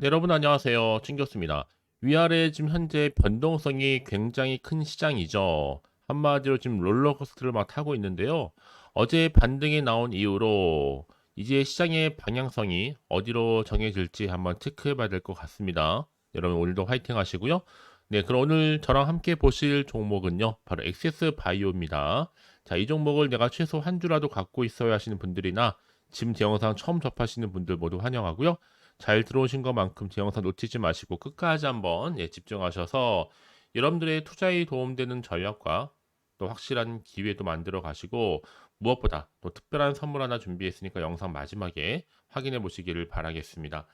네, 여러분 안녕하세요. 친교수입니다. 위아래 지금 현재 변동성이 굉장히 큰 시장이죠. 한마디로 지금 롤러코스터를 막 타고 있는데요. 어제 반등이 나온 이후로 이제 시장의 방향성이 어디로 정해질지 한번 체크해 봐야 될 것 같습니다. 여러분 오늘도 화이팅 하시고요. 네, 그럼 오늘 저랑 함께 보실 종목은요. 바로 엑세스 바이오입니다. 자, 이 종목을 내가 최소 한 주라도 갖고 있어야 하시는 분들이나 지금 제 영상 처음 접하시는 분들 모두 환영하고요. 잘 들어오신 것만큼 제 영상 놓치지 마시고 끝까지 한번 예, 집중하셔서 여러분들의 투자에 도움되는 전략과 또 확실한 기회도 만들어 가시고 무엇보다 또 특별한 선물 하나 준비했으니까 영상 마지막에 확인해 보시기를 바라겠습니다.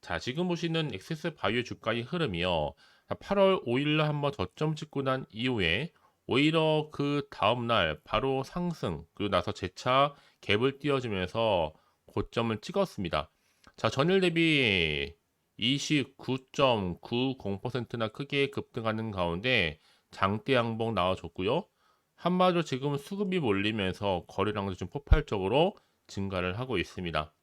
자, 지금 보시는 엑세스 바이오 주가의 흐름이요. 8월 5일날 한번 저점 찍고 난 이후에 오히려 그 다음날 바로 상승 그리고 나서 재차 갭을 띄워주면서 고점을 찍었습니다. 자, 전일 대비 29.90%나 크게 급등하는 가운데 장대 양봉 나와줬고요. 한마디로 지금 수급이 몰리면서 거래량도 좀 폭발적으로 증가를 하고 있습니다.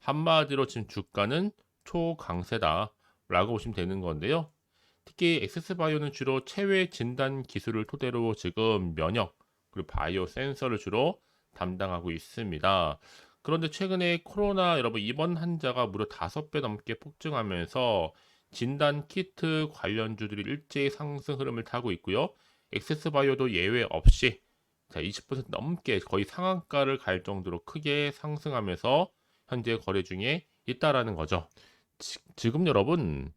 한마디로 지금 주가는 초강세다 라고 보시면 되는 건데요. 특히 엑세스바이오는 주로 체외 진단 기술을 토대로 지금 면역 그리고 바이오 센서를 주로 담당하고 있습니다. 그런데 최근에 코로나 여러분 입원 환자가 무려 5배 넘게 폭증하면서 진단 키트 관련주들이 일제히 상승 흐름을 타고 있고요. 엑세스바이오도 예외 없이 자, 20% 넘게 거의 상한가를 갈 정도로 크게 상승하면서 현재 거래 중에 있다라는 거죠. 지, 금 여러분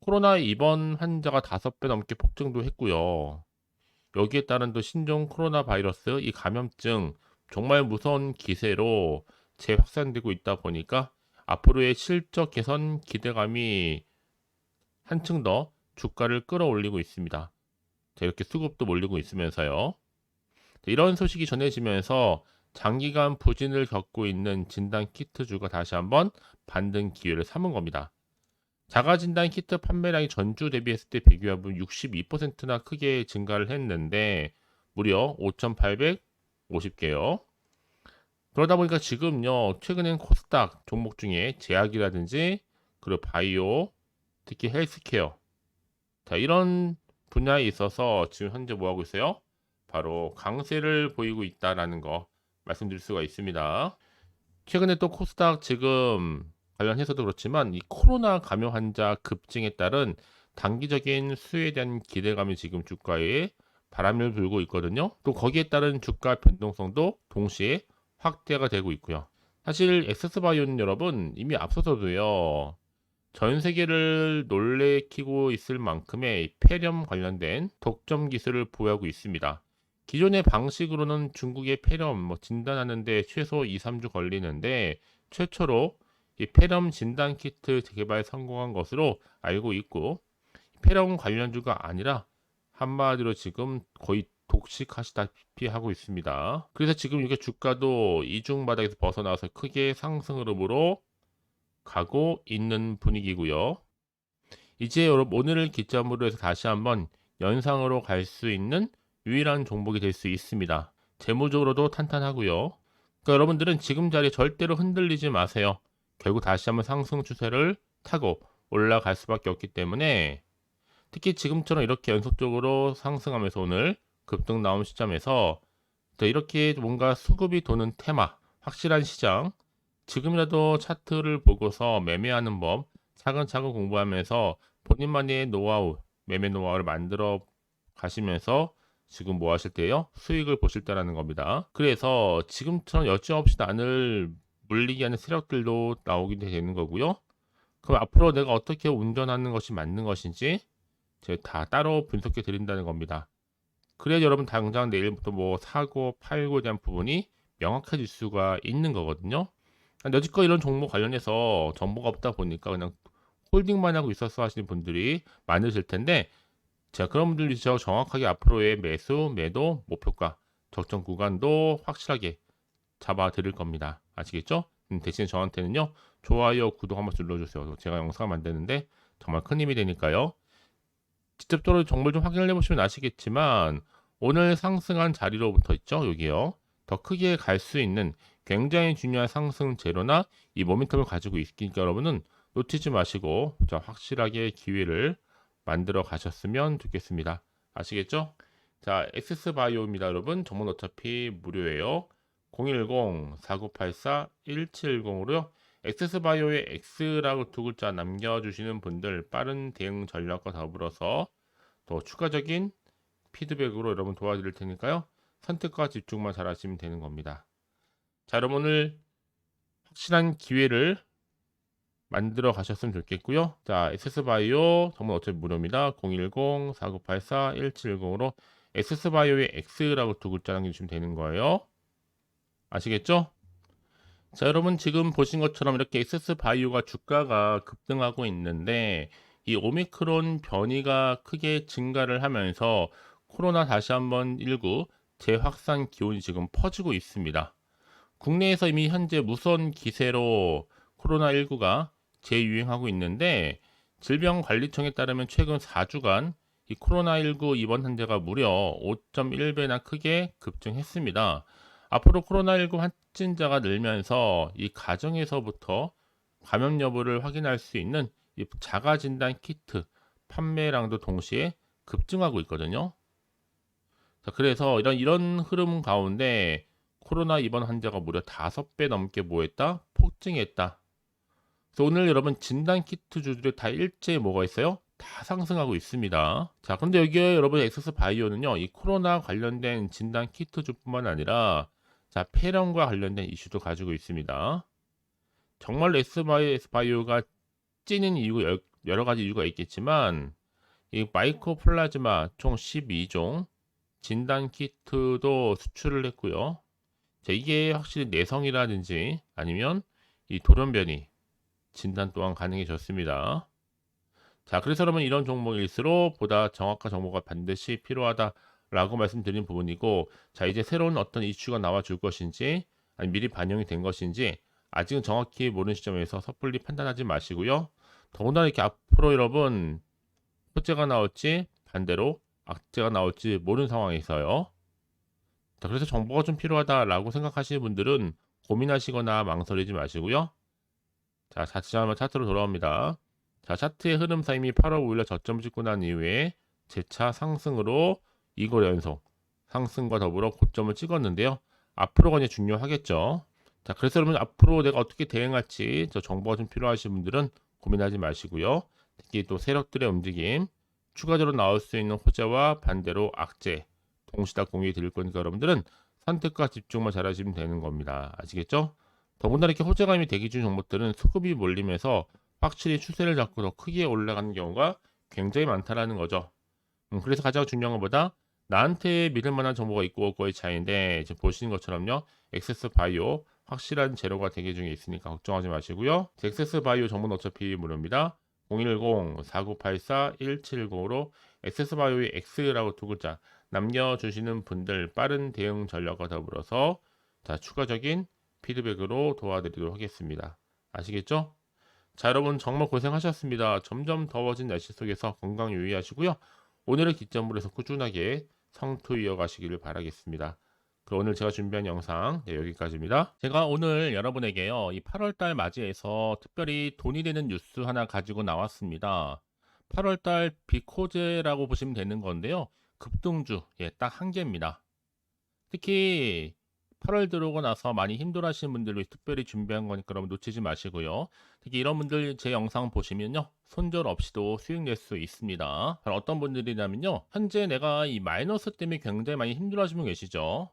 코로나 입원 환자가 5배 넘게 폭증도 했고요. 여기에 따른 또 신종 코로나 바이러스 이 감염증 정말 무서운 기세로 재확산되고 있다 보니까 앞으로의 실적 개선 기대감이 한층 더 주가를 끌어올리고 있습니다. 이렇게 수급도 몰리고 있으면서요. 이런 소식이 전해지면서 장기간 부진을 겪고 있는 진단 키트주가 다시 한번 반등 기회를 삼은 겁니다. 자가 진단 키트 판매량이 전주 대비했을 때 비교해보면 62%나 크게 증가를 했는데 무려 5,850개요. 그러다 보니까 지금요, 최근엔 코스닥 종목 중에 제약이라든지, 그리고 바이오, 특히 헬스케어. 자, 이런 분야에 있어서 지금 현재 뭐 하고 있어요? 바로 강세를 보이고 있다라는 거 말씀드릴 수가 있습니다. 최근에 또 코스닥 지금 관련해서도 그렇지만 이 코로나 감염 환자 급증에 따른 단기적인 수혜에 대한 기대감이 지금 주가에 바람을 불고 있거든요. 또 거기에 따른 주가 변동성도 동시에 확대가 되고 있고요. 사실 엑세스바이오는 여러분 이미 앞서서도요. 전 세계를 놀래키고 있을 만큼의 폐렴 관련된 독점 기술을 보유하고 있습니다. 기존의 방식으로는 중국의 폐렴 뭐 진단하는데 최소 2, 3주 걸리는데 최초로 이 폐렴 진단 키트 개발 성공한 것으로 알고 있고 폐렴 관련주가 아니라 한마디로 지금 거의 독식하시다시피 하고 있습니다. 그래서 지금 이게 주가도 이중 바닥에서 벗어나서 크게 상승 흐름으로 가고 있는 분위기고요. 이제 여러분 오늘을 기점으로 해서 다시 한번 연상으로 갈 수 있는 유일한 종목이 될 수 있습니다. 재무적으로도 탄탄하고요. 그러니까 여러분들은 지금 자리에 절대로 흔들리지 마세요. 결국 다시 한번 상승 추세를 타고 올라갈 수밖에 없기 때문에 특히 지금처럼 이렇게 연속적으로 상승하면서 오늘 급등 나온 시점에서 이렇게 뭔가 수급이 도는 테마, 확실한 시장, 지금이라도 차트를 보고서 매매하는 법 차근차근 공부하면서 본인만의 노하우, 매매 노하우를 만들어 가시면서 지금 뭐 하실 때요? 수익을 보실 때라는 겁니다. 그래서 지금처럼 여지없이 나를 물리게 하는 세력들도 나오게 되는 거고요. 그럼 앞으로 내가 어떻게 운전하는 것이 맞는 것인지 제가 다 따로 분석해 드린다는 겁니다. 그래야 여러분 당장 내일부터 뭐 사고 팔고에 대한 부분이 명확해질 수가 있는 거거든요. 여지껏 이런 종목 관련해서 정보가 없다 보니까 그냥 홀딩만 하고 있었어 하시는 분들이 많으실 텐데 자 그런 분들이 저 정확하게 앞으로의 매수, 매도, 목표가, 적정 구간도 확실하게 잡아 드릴 겁니다. 아시겠죠? 음, 대신 저한테는요 좋아요, 구독 한번 눌러주세요. 제가 영상 만드는데 정말 큰 힘이 되니까요. 직접적으로 정보를 좀 확인을 해보시면 아시겠지만 오늘 상승한 자리로부터 있죠 여기요 더 크게 갈 수 있는 굉장히 중요한 상승 재료나 이 모멘텀을 가지고 있으니까 여러분은 놓치지 마시고 자, 확실하게 기회를 만들어 가셨으면 좋겠습니다. 아시겠죠? 자, 엑세스바이오입니다, 여러분. 정보는 어차피 무료예요. 010-4984-1710으로요. 엑세스바이오의 X라고 두 글자 남겨주시는 분들 빠른 대응 전략과 더불어서 더 추가적인 피드백으로 여러분 도와드릴 테니까요. 선택과 집중만 잘하시면 되는 겁니다. 자, 여러분 오늘 확실한 기회를 만들어 가셨으면 좋겠고요. 자, 엑세스바이오 정말 어차피 무료입니다. 010-4984-1710으로 엑세스바이오의 X라고 두 글자 남겨주시면 되는 거예요. 아시겠죠? 자, 여러분 지금 보신 것처럼 이렇게 엑세스 바이오가 주가가 급등하고 있는데 이 오미크론 변이가 크게 증가를 하면서 코로나 다시 한번 19 재확산 기온이 지금 퍼지고 있습니다. 국내에서 이미 현재 무선 기세로 코로나19가 재유행하고 있는데 질병관리청에 따르면 최근 4주간 이 코로나19 입원 환자가 무려 5.1배나 크게 급증했습니다. 앞으로 코로나19 확진자가 늘면서 이 가정에서부터 감염 여부를 확인할 수 있는 이 자가 진단 키트 판매량도 동시에 급증하고 있거든요. 자, 그래서 이런 이런 흐름 가운데 코로나 입원 환자가 무려 5배 넘게 모였다, 폭증했다. 그래서 오늘 여러분 진단 키트 주들이 다 일제히 뭐가 있어요? 다 상승하고 있습니다. 자, 그런데 여기에 여러분 엑세스 바이오는요, 이 코로나 관련된 진단 키트주뿐만 아니라 자, 폐렴과 관련된 이슈도 가지고 있습니다. 정말 엑스 바이오가 찌는 이유 여러 가지 이유가 있겠지만 이 마이크로플라즈마 총 12종 진단 키트도 수출을 했고요. 자, 이게 확실히 내성이라든지 아니면 이 돌연변이 진단 또한 가능해졌습니다. 자, 그래서 여러분 이런 종목일수록 보다 정확한 정보가 반드시 필요하다 라고 말씀드린 부분이고, 자, 이제 새로운 어떤 이슈가 나와 줄 것인지, 아니 미리 반영이 된 것인지, 아직은 정확히 모르는 시점에서 섣불리 판단하지 마시고요. 더군다나 이렇게 앞으로 여러분, 호재가 나올지, 반대로 악재가 나올지 모르는 상황에서요. 자, 그래서 정보가 좀 필요하다라고 생각하시는 분들은 고민하시거나 망설이지 마시고요. 자, 다시 한번 차트로 돌아옵니다. 자, 차트의 흐름사 이미 8월 5일날 저점 찍고 난 이후에 재차 상승으로 2거 연속 상승과 더불어 고점을 찍었는데요. 앞으로가 이제 중요하겠죠. 자, 그래서 여러분 앞으로 내가 어떻게 대응할지 저 정보가 좀 필요하신 분들은 고민하지 마시고요. 특히 또 세력들의 움직임, 추가적으로 나올 수 있는 호재와 반대로 악재 동시다 공유해 드릴 거니까 여러분들은 선택과 집중만 잘하시면 되는 겁니다. 아시겠죠? 더군다나 이렇게 호재감이 대기 중 종목들은 수급이 몰리면서 확실히 추세를 잡고 더 크게 올라가는 경우가 굉장히 많다라는 거죠. 음, 그래서 가장 중요한 것보다 나한테 믿을 만한 정보가 있고 없고의 차이인데 이제 보시는 것처럼요. 엑세스 바이오 확실한 재료가 대기 중에 있으니까 걱정하지 마시고요. 엑세스 바이오 정보는 어차피 무료입니다. 010-4984-1710으로 엑세스 바이오의 X라고 두 글자 남겨주시는 분들 빠른 대응 전략과 더불어서 자 추가적인 피드백으로 도와드리도록 하겠습니다. 아시겠죠? 자 여러분 정말 고생하셨습니다. 점점 더워진 날씨 속에서 건강 유의하시고요. 오늘을 기점으로 해서 꾸준하게 성투 이어가시기를 바라겠습니다. 그럼 오늘 제가 준비한 영상 네, 여기까지입니다. 제가 오늘 여러분에게요 이 8월달 맞이해서 특별히 돈이 되는 뉴스 하나 가지고 나왔습니다. 8월달 비코제라고 보시면 되는 건데요. 급등주 예, 딱 한 개입니다. 특히 8월 들어오고 나서 많이 힘들어하시는 분들을 특별히 준비한 거니까 여러분 놓치지 마시고요. 특히 이런 분들 제 영상 보시면요. 손절 없이도 수익 낼 수 있습니다. 어떤 분들이냐면요. 현재 내가 이 마이너스 때문에 굉장히 많이 힘들어하시는 분 계시죠.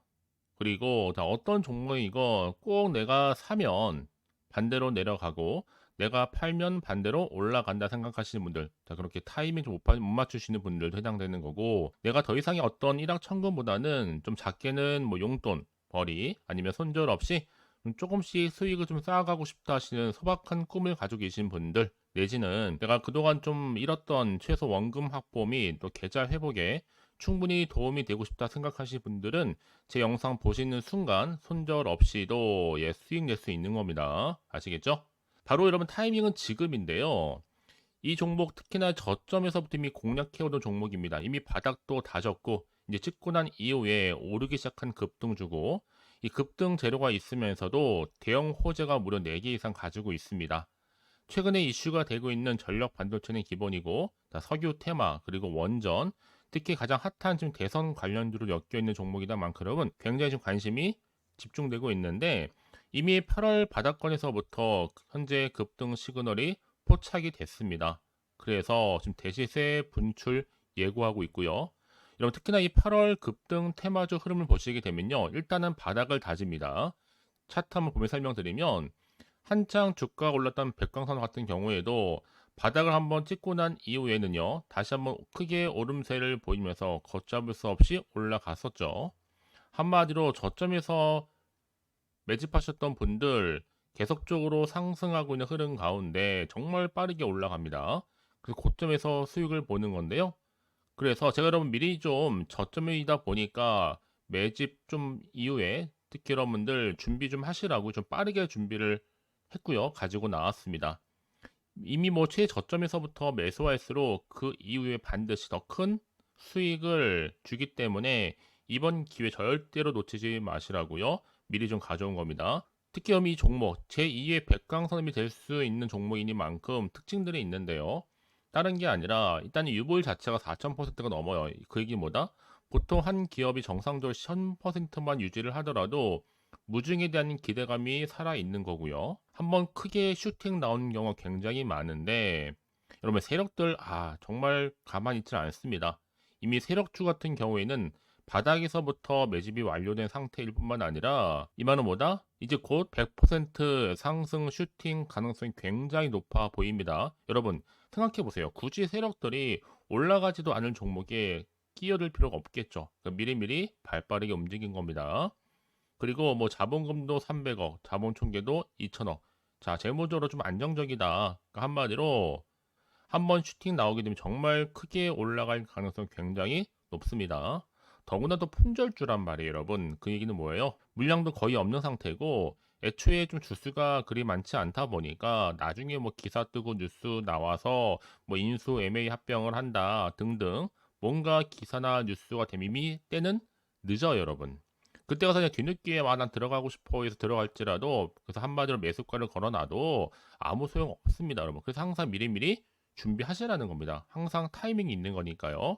그리고 다 어떤 종목이 이거 꼭 내가 사면 반대로 내려가고 내가 팔면 반대로 올라간다 생각하시는 분들 자 그렇게 타이밍 좀 못 맞추시는 분들도 해당되는 거고 내가 더 이상의 어떤 일확 천금보다는 좀 작게는 뭐 용돈 벌이 아니면 손절 없이 조금씩 수익을 좀 쌓아가고 싶다 하시는 소박한 꿈을 가지고 계신 분들 내지는 내가 그동안 좀 잃었던 최소 원금 확보 및 또 계좌 회복에 충분히 도움이 되고 싶다 생각하시는 분들은 제 영상 보시는 순간 손절 없이도 예, 수익 낼 수 있는 겁니다. 아시겠죠? 바로 여러분 타이밍은 지금인데요. 이 종목 특히나 저점에서부터 이미 공략해오던 종목입니다. 이미 바닥도 다졌고 이제 찍고 난 이후에 오르기 시작한 급등주고 이 급등 재료가 있으면서도 대형 호재가 무려 4개 이상 가지고 있습니다. 최근에 이슈가 되고 있는 전력 반도체는 기본이고 자, 석유 테마 그리고 원전 특히 가장 핫한 지금 대선 관련주로 엮여 있는 종목이다 만큼 굉장히 지금 관심이 집중되고 있는데 이미 8월 바닥권에서부터 현재 급등 시그널이 포착이 됐습니다. 그래서 지금 대시세 분출 예고하고 있고요. 여러분 특히나 이 8월 급등 테마주 흐름을 보시게 되면요. 일단은 바닥을 다집니다. 차트 한번 보면 설명드리면 한창 주가가 올랐던 백광산 같은 경우에도 바닥을 한번 찍고 난 이후에는요. 다시 한번 크게 오름세를 보이면서 걷잡을 수 없이 올라갔었죠. 한마디로 저점에서 매집하셨던 분들 계속적으로 상승하고 있는 흐름 가운데 정말 빠르게 올라갑니다. 그래서 고점에서 수익을 보는 건데요. 그래서 제가 여러분 미리 좀 저점이다 보니까 매집 좀 이후에 특히 여러분들 준비 좀 하시라고 좀 빠르게 준비를 했고요. 가지고 나왔습니다. 이미 뭐 최저점에서부터 매수할수록 그 이후에 반드시 더 큰 수익을 주기 때문에 이번 기회 절대로 놓치지 마시라고요. 미리 좀 가져온 겁니다. 특히 이 종목 제2의 백강선임이 될 수 있는 종목이니만큼 특징들이 있는데요. 다른 게 아니라 일단 유볼 자체가 4,000%가 넘어요. 그 얘기 뭐다? 보통 한 기업이 정상적으로 1000%만 유지를 하더라도 무중에 대한 기대감이 살아 있는 거고요. 한번 크게 슈팅 나오는 경우가 굉장히 많은데 여러분 세력들 아 정말 가만히 있지 않습니다. 이미 세력주 같은 경우에는 바닥에서부터 매집이 완료된 상태일 뿐만 아니라 이만은 뭐다? 이제 곧 100% 상승 슈팅 가능성이 굉장히 높아 보입니다. 여러분 생각해 보세요. 굳이 세력들이 올라가지도 않을 종목에 끼어들 필요가 없겠죠. 그러니까 미리미리 발빠르게 움직인 겁니다. 그리고 뭐 자본금도 300억, 자본 총계도 2천억. 자, 재무적으로 좀 안정적이다. 그러니까 한마디로 한번 슈팅 나오게 되면 정말 크게 올라갈 가능성이 굉장히 높습니다. 더구나도 품절주란 말이에요, 여러분. 그 얘기는 뭐예요? 물량도 거의 없는 상태고 애초에 좀 주수가 그리 많지 않다 보니까 나중에 뭐 기사 뜨고 뉴스 나와서 뭐 인수 MA 합병을 한다 등등 뭔가 기사나 뉴스가 되면 이미 때는 늦어요, 여러분. 그때 가서 그냥 뒤늦게 아, 난 들어가고 싶어 해서 들어갈지라도 그래서 한마디로 매수가를 걸어놔도 아무 소용 없습니다, 여러분. 그래서 항상 미리미리 준비하시라는 겁니다. 항상 타이밍이 있는 거니까요.